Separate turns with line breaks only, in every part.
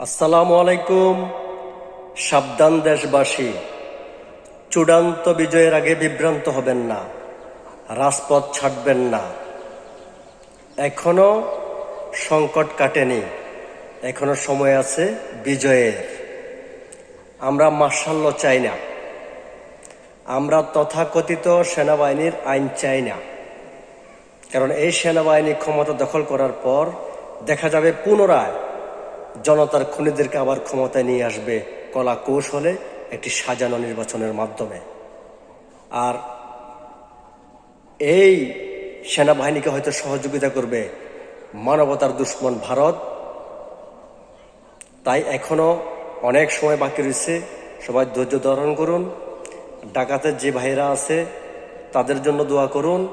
আসসালামু আলাইকুম। সাবধান দেশবাসী, চূড়ান্ত বিজয়ের আগে বিভ্রান্ত হবেন না, রাজপথ ছাড়বেন না। এখনও সংকট কাটেনি, এখনও সময় আছে বিজয়ের। আমরা মার্শাল্য চাই না। আমরা তথাকথিত সেনাবাহিনীর আইন চাই না। কারণ এই সেনাবাহিনী ক্ষমতা দখল করার পর দেখা যাবে পুনরায় জনতার খুনিদেরকে আবার ক্ষমতায় নিয়ে আসবে কলা কৌশলে একটি সাজানো নির্বাচনের মাধ্যমে। আর এই সেনাবাহিনীকে হয়তো সহযোগিতা করবে মানবতার দুশ্মন ভারত। তাই এখনও অনেক সময় বাকি রয়েছে, সবাই ধৈর্য ধারণ করুন। ডাকাতের যে ভাইরা আছে, তাদের জন্য দোয়া করুন।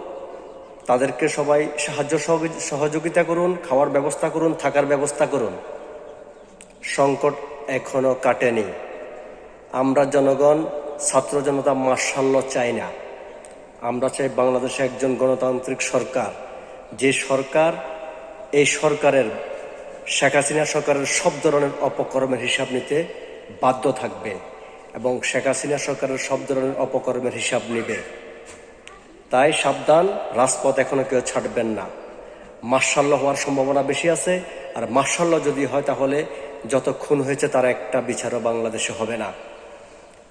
তাদেরকে সবাই সাহায্য সহযোগি- সহযোগিতা করুন, খাওয়ার ব্যবস্থা করুন, থাকার ব্যবস্থা করুন। সংকট এখনও কাটেনি। আমরা জনগণ, ছাত্র জনতা মার্শাল্য চাই না। আমরা চাই বাংলাদেশে একজন গণতান্ত্রিক সরকার। যে সরকার, এই সরকারের, শেখ হাসিনা সরকারের সব ধরনের অপকর্মের হিসাব নিতে বাধ্য থাকবে এবং শেখ হাসিনা সরকারের সব ধরনের অপকর্মের হিসাব নেবে। তাই সাবধান, রাজপথ এখনও কেউ ছাড়বেন না। মার্শাল্য হওয়ার সম্ভাবনা বেশি আছে। আর মার্শাল্য যদি হয় তাহলে যত খুন হয়েছে তার একটা বিচারও বাংলাদেশে হবে না।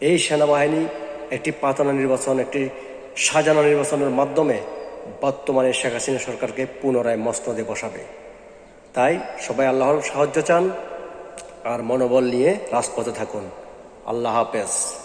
এই সেনাবাহিনী একটি পাতানো নির্বাচন, একটি সাজানো নির্বাচনের মাধ্যমে বর্তমানে শেখ হাসিনা সরকারকে পুনরায় মস্তদে বসাবে। তাই সবাই আল্লাহর সাহায্য চান আর মনোবল নিয়ে রাজপথে থাকুন। আল্লাহ হাফেজ।